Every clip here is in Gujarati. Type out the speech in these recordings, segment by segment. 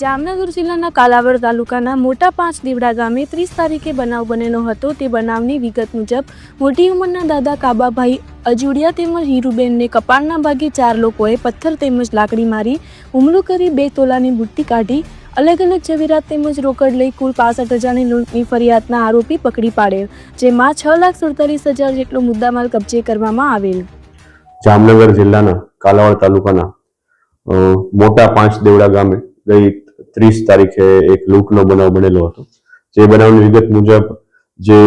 જામનગર જિલ્લાના કાલાવડ તાલુકાના મોટા પાંચ દીવડા ગામે ત્રીસ તારીખે બનાવ બનેલો હતો. તે બનાવની વિગત મુજબ, મોટી ઉંમરના દાદા કાબાભાઈ અજુડિયા તેમજ હીરુબેનને કપાળના ભાગે ચાર લોકોએ પથ્થર તેમજ લાકડી મારી હુમલો કરી બે તોલાની બુટ્ટી કાઢી, અલગ અલગ જવેરાત તેમજ રોકડ લઈ કુલ પાસઠ હજારની લૂંટની ફરિયાદના આરોપી પકડી પાડેલ જેમાં છ લાખ સુડતાલીસ હજાર જેટલો મુદ્દામાલ કબજે કરવામાં આવેલ. જામનગર જિલ્લાના કાલાવડ તાલુકાના મોટા પાંચ દેવડા ગામે ગઈ ત્રીસ તારીખે એક લૂંટનો બનાવ બનેલો હતો. જે બનાવની વિગત મુજબ જે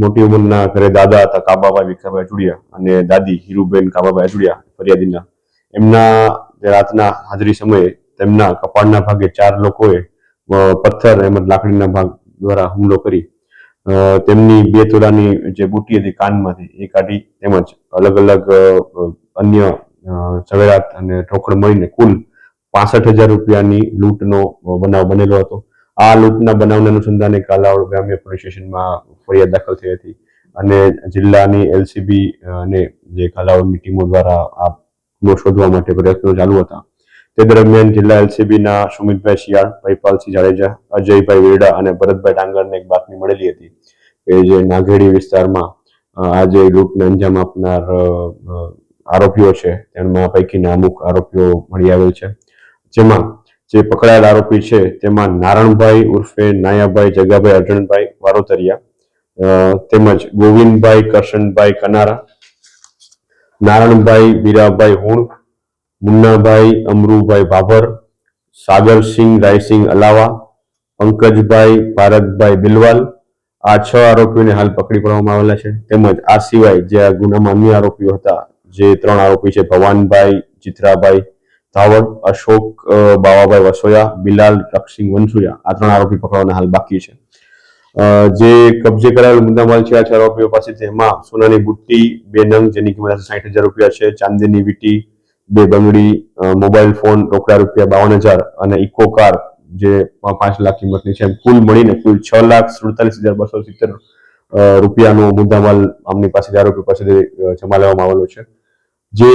મોટી ઉંમરના ઘરે દાદા હતા, કાબાભાઈ વિખાભાઈ અજુડિયા અને દાદી હીરુબેન કાબાભાઈ અજુડિયા ફરિયાદીના. એમના રાતના હાજરી સમયે તેમના કપાળના ભાગે ચાર લોકોએ પથ્થર એમજ લાકડીના ભાગ દ્વારા હુમલો કરી તેમની બે તોલાની જે બુટી હતી કાનમાંથી એ કાઢી તેમજ અલગ અલગ અન્ય ઝવેરાત અને ઠોકડ મળીને કુલ પાસઠ હજાર રૂપિયાની લૂંટનો બનાવ બનેલો હતો. આ લૂંટના બનાવના અનુસંધાને કાલાવડ ગ્રામ્ય પોલીસ સ્ટેશનમાં ફરિયાદ દાખલ થઈ હતી અને જિલ્લાની એલસીબી અને જે કાલાવડની ટીમો દ્વારા આ ગુનો શોધવા માટે પ્રયત્નો ચાલુ હતા. તે દરમિયાન જિલ્લા એલસીબીના સુમિતભાઈ શિયાળ, ભાઈપાલસિંહ જાડેજા, અજયભાઈ વેડા અને ભરતભાઈ ડાંગરને એક બાતમી મળેલી હતી કે જે નાઘેડી વિસ્તારમાં આજે લૂંટને અંજામ આપનાર આરોપીઓ છે. તેમાં પૈકીના અમુક આરોપીઓ મળી આવેલ છે. જેમાં જે પકડાયેલ આરોપી છે, તેમાં નારણભાઈ ઉર્ફે નાયાભાઈ જગાભાઈ અર્જણભાઈ વારોતરિયા તેમજ ગોવિંદભાઈ કરશનભાઈ કનારા, નારણભાઈ વીરાભાઈ હુણ, મુન્નાભાઈ અમરુભાઈ ભાભર સાગરસિંહ રાયસિંહ અલાવા, પંકજભાઈ ભારતભાઈ બિલવાલ, આ છ આરોપીઓને હાલ પકડી પાડવામાં આવેલા છે. તેમજ આ સિવાય જે આ ગુનામાં અન્ય આરોપીઓ હતા, જે ત્રણ આરોપી છે, ભવાનભાઈ ચિત્રાભાઈ ધાવડ, અશોક બાવાભાઈ વસોયા, બિલાલ, રક્ષિંગ વંસુયા આ ત્રણ આરોપી પકડવાના હાલ બાકી છે. જે કબજે કરાયેલ મુદ્દામાલ છે આ ચાર આરોપીઓ પાસેથી એમાં સોનાની બુટ્ટી, બે નંગ જેની કિંમત સાઠ હજાર રૂપિયા છે, ચાંદીની વીટી, બે બંગડી મોબાઈલ ફોન રોકડા રૂપિયા બાવન હજાર અને ઇકો કાર જે પાંચ લાખ કિંમતની છે કુલ મળીને કુલ છ લાખ સુડતાલીસ હજાર બસો સિત્તેર રૂપિયાનો મુદ્દામાલ આમની પાસે આરોપી પાસેથી જમા લેવામાં આવેલો છે. જે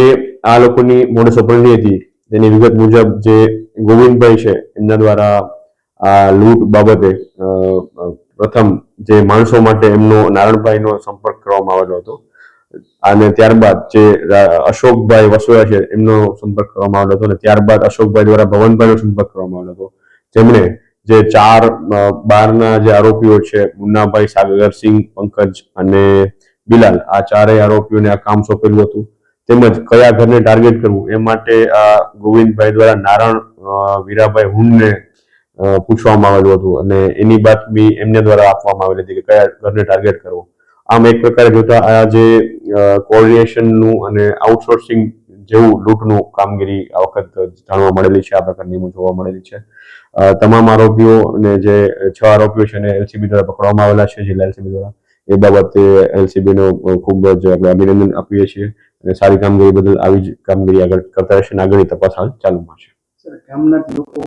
આ લોકોની મોડસ ઓપરેન્ડી હતી તેની વિગત મુજબ જે ગોવિંદભાઈ છે, એમના દ્વારા આ લૂંટ બાબતે પ્રથમ જે માણસો માટે એમનો નારણભાઈનો સંપર્ક કરવામાં આવેલો હતો. અને ત્યારબાદ જે અશોકભાઈ વસોયા છે, એમનો સંપર્ક કરવામાં આવેલો હતો. અને ત્યારબાદ અશોકભાઈ દ્વારા ભવનભાઈનો સંપર્ક કરવામાં આવેલો હતો. જેમણે જે ચાર બારના જે આરોપીઓ છે, મુન્નાભાઈ, સાગરસિંહ, પંકજ અને બિલાલ, આ ચારેય આરોપીઓને આ કામ સોંપેલું હતું. તેમજ કયા ઘરને ટાર્ગેટ કરવું એ માટે આ ગોવિંદભાઈ દ્વારા નારણ વીરાભાઈ હુંડને પૂછવામાં આવેલું હતું અને એની બાતમી એમને દ્વારા આપવામાં આવેલી હતી કે કયા ઘરને ટાર્ગેટ કરવો. આમ એક પ્રકારે જોતા આ જે કોઓર્ડિનેશનનું અને આઉટસોર્સિંગ જેવું લૂંટનું કામગીરી આ વખત જાણવા મળેલી છે, આ પ્રકારની જોવા મળેલી છે. તમામ આરોપીઓ અને જે છ આરોપીઓ છે એને એલસીબી દ્વારા પકડવામાં આવેલા છે, જિલ્લા એલસીબી દ્વારા. એ બાબતે એલસીબીનો ખૂબ જ અભિનંદન આપીએ છીએ. અને સારી કામગીરી બદલ આવી જ કામગીરી આગળ કરતા રહેશે અને આગળની તપાસ હાલ ચાલુમાં છે. ગામના લોકો